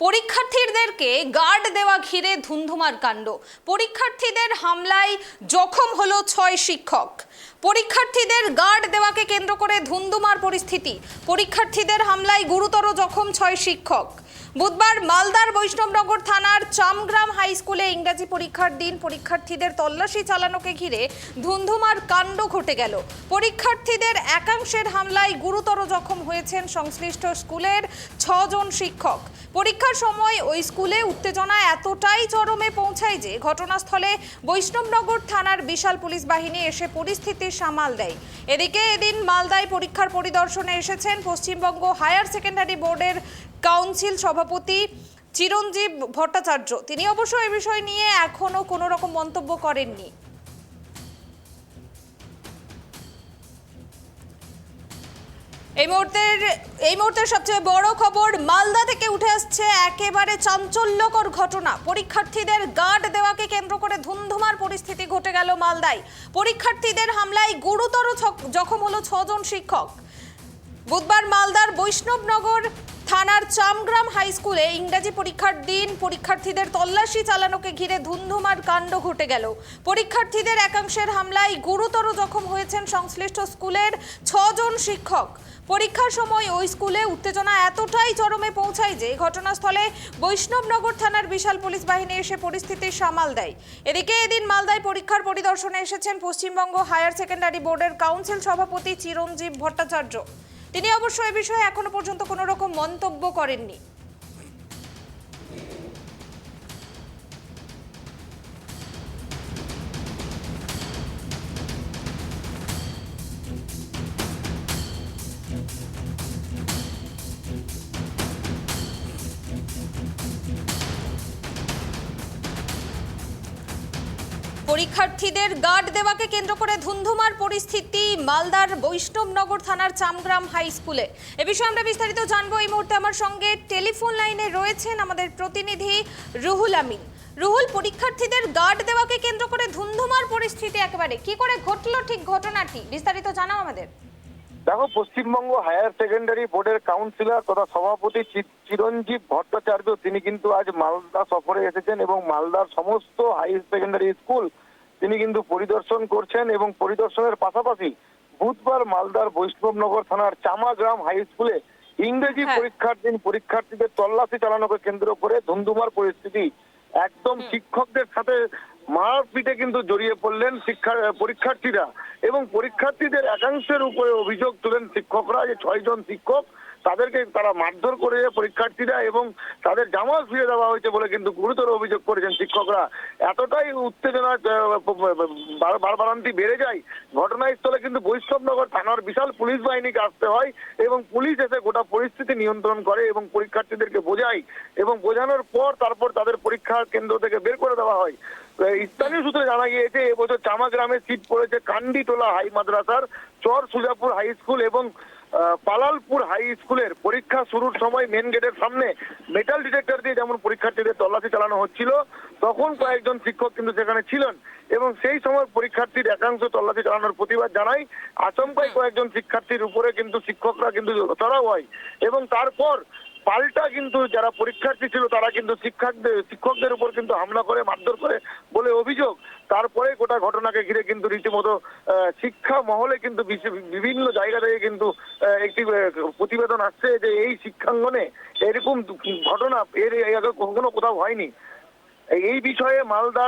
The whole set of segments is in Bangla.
পরীক্ষার্থীদেরকে গার্ড দেওয়া ঘিরে ধুন্ধুমার কাণ্ড। পরীক্ষার্থীদের হামলায় জখম হলো ছয় শিক্ষক। পরীক্ষার্থীদের গার্ড দেওয়াকে কেন্দ্র করে ধুন্ধুমার পরিস্থিতি। পরীক্ষার্থীদের হামলায় গুরুতর জখম ছয় শিক্ষক। বুধবার মালদার বৈষ্ণবনগর থানার চামগ্রাম হাই স্কুলে ইংরাজি পরীক্ষার দিন পরীক্ষার্থীদের তল্লাশি চালানোকে ঘিরে ধুন্ধুমার কাণ্ড ঘটে গেল। পরীক্ষার্থীদের একাংশের হামলায় গুরুতর জখম হয়েছেন সংশ্লিষ্ট স্কুলের ছজন শিক্ষক। পরীক্ষার সময় ওই স্কুলে উত্তেজনা এতটাই চরমে পৌঁছায় যে ঘটনাস্থলে বৈষ্ণবনগর থানার বিশাল পুলিশ বাহিনী এসে পরিস্থিতি সামাল দেয়। এদিকে এদিন মালদায় পরীক্ষার পরিদর্শনে এসেছেন পশ্চিমবঙ্গ হায়ার সেকেন্ডারি বোর্ডের কাউন্সিল সভাপতি চিরঞ্জীব ভট্টাচার্য, তিনি অবশ্য এ বিষয় নিয়ে এখনও কোনো রকম মন্তব্য করেননি। এই মুহূর্তের এই মুহূর্তের সবচেয়ে বড় খবর, মালদা থেকে উঠে আসছে একেবারে চাঞ্চল্যকর ঘটনা। পরীক্ষার্থীদের গার্ড দেওয়াকে কেন্দ্র করে ধুমধুমার পরিস্থিতি ঘটে গেল মালদায়। পরীক্ষার্থীদের হামলায় গুরুতর জখম হলো ছজন শিক্ষক। বুধবার মালদার বৈষ্ণবনগর থানার চামগ্রাম হাই স্কুলে ইংরাজি পরীক্ষার দিন পরীক্ষার্থীদের তল্লাশি চালানোকে ঘিরে ধুন্ধুমার কাণ্ড ঘটে গেল। পরীক্ষার্থীদের একাংশের হামলায় গুরুতর জখম হয়েছেন সংশ্লিষ্ট স্কুলের ছজন শিক্ষক। পরীক্ষার সময় ওই স্কুলে উত্তেজনা এতটাই চরমে পৌঁছায় যে ঘটনাস্থলে বৈষ্ণবনগর থানার বিশাল পুলিশ বাহিনী এসে পরিস্থিতি সামাল দেয়। এদিকে এদিন মালদায় পরীক্ষার পরিদর্শনে এসেছেন পশ্চিমবঙ্গ হায়ার সেকেন্ডারি বোর্ডের কাউন্সিল সভাপতি চিরঞ্জীব ভট্টাচার্য। তিনি অবশ্য এ বিষয়ে এখনও পর্যন্ত কোনো রকম মন্তব্য করেননি। পরীক্ষার্থীদের গার্ড দেওয়াকে কেন্দ্র করে ধুন্ধুমার পরিস্থিতি মালদার বৈষ্ণবনগর থানার চামগ্রাম হাই স্কুলে। এ বিষয়ে আমরা বিস্তারিত জানব এই মুহূর্তে আমার সঙ্গে টেলিফোন লাইনে রয়েছেন আমাদের প্রতিনিধি রুহুল আমিন। রুহুল, পরীক্ষার্থীদের গার্ড দেওয়াকে কেন্দ্র করে ধুন্ধুমার পরিস্থিতি একেবারে কি করে ঘটলো ঠিক ঘটনাটি? বিস্তারিত জানাও আমাদের। দেখো পশ্চিমবঙ্গ হায়ার সেকেন্ডারি বোর্ডের কাউন্সিলর তথা সভাপতি চিরঞ্জীব ভট্টাচার্য তিনি কিন্তু আজ মালদা সফরে এসেছেন এবং মালদার সমস্ত হাই সেকেন্ডারি স্কুল তিনি কিন্তু পরিদর্শন করছেন এবং পরিদর্শনের পাশাপাশি বুধবার মালদার বৈষ্ণবনগর থানার চামাগ্রাম হাই স্কুলে ইংরেজি হ্যাঁ। পরীক্ষার দিন পরীক্ষার্থীদের তল্লাশি চালানোকে কেন্দ্র করে ধুমধুমার পরিস্থিতি। একদম শিক্ষকদের সাথে মারপিটে কিন্তু জড়িয়ে পড়লেন শিক্ষা পরীক্ষার্থীরা। এবং পরীক্ষার্থীদের একাংশের উপরে অভিযোগ তোলেন শিক্ষকরা যে ছয়জন শিক্ষক তাদেরকে তারা মারধর করে পরীক্ষার্থীরা এবং তাদের জামা ফিরে দেওয়া হয়েছে বলে কিন্তু গুরুতর অভিযোগ করেছেন শিক্ষকরা। এতটাই উত্তেজনা আহ, বারবারান্তি বেড়ে যায় ঘটনাস্থলে কিন্তু বৈষ্ণবনগর থানার বিশাল পুলিশ বাহিনীকে আসতে হয় এবং পুলিশ এসে গোটা পরিস্থিতি নিয়ন্ত্রণ করে এবং পরীক্ষার্থীদেরকে বোঝায় এবং বোঝানোর পর তারপর তাদের পরীক্ষা কেন্দ্র থেকে বের করে দেওয়া হয়। স্থানীয় সূত্রে জানা গিয়েছে এবছর চামা গ্রামে সিট পড়েছে কান্ডিটোলা হাই মাদ্রাসার চর সুজাপুর হাই স্কুল এবং পালালপুর হাই স্কুলের পরীক্ষা শুরুর সময় মেন গেটের সামনে মেটাল ডিটেক্টর দিয়ে যেমন পরীক্ষার্থীদের তল্লাশি চালানো হচ্ছিল, তখন কয়েকজন শিক্ষক কিন্তু সেখানে ছিলেন। এবং সেই সময় পরীক্ষার্থীর একাংশ তল্লাশি চালানোর প্রতিবাদ জানাই আচমকাই কয়েকজন শিক্ষার্থীর উপরে কিন্তু শিক্ষকরা কিন্তু চড়াও হয়। এবং তারপর পাল্টা কিন্তু যারা পরীক্ষার্থী ছিল তারা কিন্তু শিক্ষকদের শিক্ষকদের উপর কিন্তু হামলা করে মারধর করে বলে অভিযোগ। তারপরে গোটা ঘটনাকে ঘিরে কিন্তু রীতিমতো শিক্ষা মহলে কিন্তু বিভিন্ন জায়গা থেকে কিন্তু একটি প্রতিবেদন আসছে যে এই শিক্ষাঙ্গনে এরকম ঘটনা এর আগে কখনো কোথাও হয়নি। এই বিষয়ে মালদা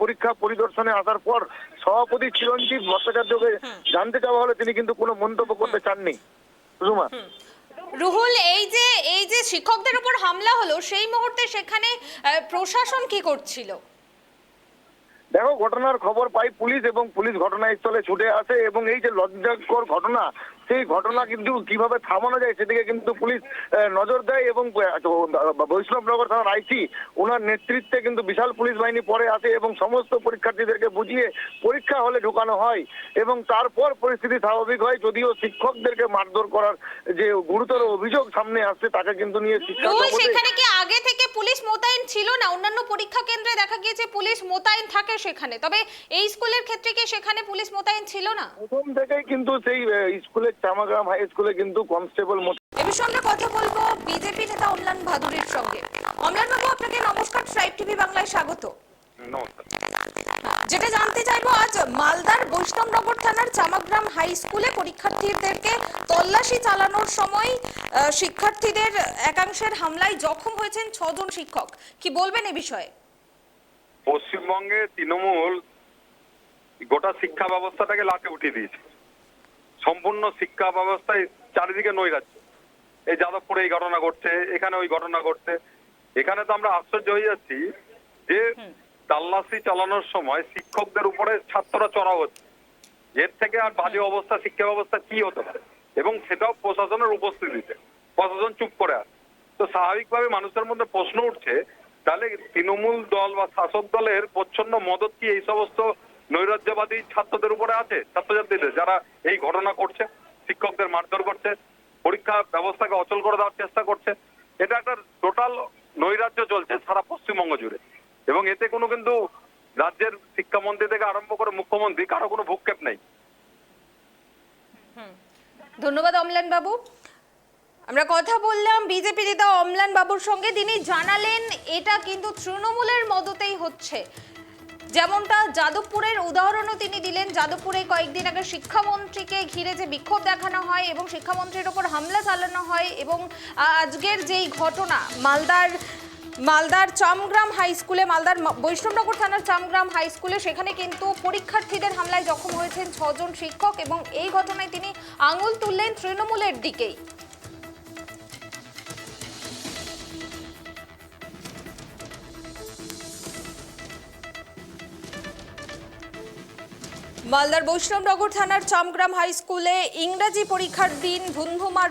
পরীক্ষা পরিদর্শনে আসার পর সভাপতি চিরঞ্জীব ভট্টাচার্যকে জানতে চাওয়া হলে তিনি কিন্তু কোনো মন্তব্য করতে চাননি। রুমা রুহুল, এই যে এই যে শিক্ষকদের উপর হামলা হলো, সেই মুহূর্তে সেখানে প্রশাসন কি করছিল? দেখো, ঘটনার খবর পাই পুলিশ এবং পুলিশ ঘটনাস্থলে ছুটে আসে এবং এই যে লজ্জাকর ঘটনা সেই ঘটনা কিন্তু কীভাবে থামানো যায় সেদিকে কিন্তু পুলিশ নজর দেয় এবং বৈষ্ণবনগর থানার আইসি ওনার নেতৃত্বে কিন্তু বিশাল পুলিশ বাহিনী পরে আসে এবং সমস্ত পরীক্ষার্থীদেরকে বুঝিয়ে পরীক্ষা হলে ঢোকানো হয় এবং তারপর পরিস্থিতি স্বাভাবিক হয় যদিও শিক্ষকদেরকে মারধর করার যে গুরুতর অভিযোগ সামনে আসছে তাকে কিন্তু নিয়ে শিক্ষা সেখানে কি আগে থেকে পুলিশ মোতায়েন ছিল না। অন্যান্য পরীক্ষা কেন্দ্রে দেখা গিয়েছে পুলিশ মোতায়েন থাকে সেখানে। তবে এই স্কুলের ক্ষেত্রে কি সেখানে পুলিশ মোতায়েন ছিল না? প্রথম থেকেই কিন্তু সেই স্কুলের চামাগ্রাম হাই স্কুলে কিন্তু কনস্টেবল এ বিষয়ে আমরা কথা বলব বিজেপি নেতা অমলান ভাদুরীর সঙ্গে। অমলানবাবু আপনাকে নমস্কার ট্রাইব টিভি বাংলায় স্বাগত। যেটা জানতে চাইব আজ মালদার বৈষ্ণবনগর থানার চামাগ্রাম হাই স্কুলে পরীক্ষার্থীদেরকে তল্লাশি চালানোর সময় শিক্ষার্থীদের একাংশের হামলায় জখম হয়েছেন ছজন শিক্ষক। কি বলবেন এ বিষয়ে? পশ্চিমবঙ্গে তৃণমূল গোটা শিক্ষা ব্যবস্থাটাকে লাটে উঠিয়ে দিয়েছে। সম্পূর্ণ শিক্ষা ব্যবস্থায় চারিদিকে নৈরাজ্য। এই যাদবপুরে এই ঘটনা ঘটছে এখানে ওই ঘটনা ঘটছে। এখানে তো আমরা আশ্চর্য হয়ে যাচ্ছি যে তাল্লাশি চালানোর সময় শিক্ষকদের উপরে ছাত্ররা চড়া হচ্ছে। এর থেকে আর বাজে অবস্থা শিক্ষা ব্যবস্থা কি হতে পারে? এবং সেটাও প্রশাসনের উপস্থিতিতে। প্রশাসন চুপ করে আছে। তো স্বাভাবিকভাবে মানুষের মধ্যে প্রশ্ন উঠছে তাহলে তৃণমূল দল বা শাসক দলের প্রচ্ছন্ন মদত কি এই সমস্ত নৈরাজ্যবাদী ছাত্রদের উপরে আছে ছাত্রছাত্রীদের যারা এই ঘটনা করছে শিক্ষকদের মারধর করছে পরীক্ষা ব্যবস্থাকে অচল করে দেওয়ার চেষ্টা করছে? এটা একটা টোটাল নৈরাজ্য চলছে সারা পশ্চিমবঙ্গ জুড়ে। এবং এতে কোনো কিন্তু রাজ্যের শিক্ষামন্ত্রী থেকে আরম্ভ করে মুখ্যমন্ত্রী, কারও কোনো ভূক্ষেপ নেই। ধন্যবাদ অমলান বাবু আমরা কথা বললাম বিজেপি নেতা অমলান বাবুর সঙ্গে। তিনি জানালেন, এটা কিন্তু তৃণমূলের মদতেই হচ্ছে। যেমনটা যাদবপুরের উদাহরণও তিনি দিলেন, যাদবপুরে কয়েকদিন আগে শিক্ষামন্ত্রীকে ঘিরে যে বিক্ষোভ দেখানো হয় এবং শিক্ষামন্ত্রীর ওপর হামলা চালানো হয় এবং আজকের যেই ঘটনা, মালদার মালদার চামগ্রাম হাই স্কুলে, মালদার বৈষ্ণবনগর থানার চামগ্রাম হাই স্কুলে সেখানে কিন্তু পরীক্ষার্থীদের হামলায় জখম হয়েছেন ছজন শিক্ষক এবং এই ঘটনায় তিনি আঙুল তুললেন তৃণমূলের দিকেই। মালদার বৈষ্ণবনগর থানার চামগ্রাম হাই স্কুলে ইংরাজি পরীক্ষার দিন ধুন্ধুমার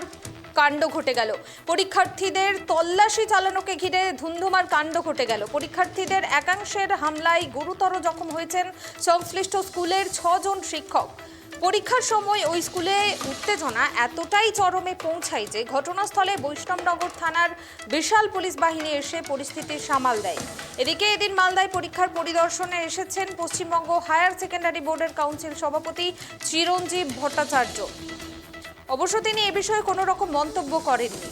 কাণ্ড ঘটে গেল। পরীক্ষার্থীদের তল্লাশি চালানোকে ঘিরে ধুন্ধুমার কাণ্ড ঘটে গেল। পরীক্ষার্থীদের একাংশের হামলায় গুরুতর জখম হয়েছেন সংশ্লিষ্ট স্কুলের ছজন শিক্ষক। পরীক্ষার সময় ওই স্কুলে উত্তেজনা এতটাই চরমে পৌঁছায় যে ঘটনাস্থলে বৈষ্ণবনগর থানার বিশাল পুলিশ বাহিনী এসে পরিস্থিতি সামাল দেয়। এদিকে এদিন মালদায় পরীক্ষার পরিদর্শনে এসেছেন পশ্চিমবঙ্গ হায়ার সেকেন্ডারি বোর্ডের কাউন্সিল সভাপতি চিরঞ্জীব ভট্টাচার্য। অবশ্য তিনি এ বিষয়ে কোনো রকম মন্তব্য করেননি।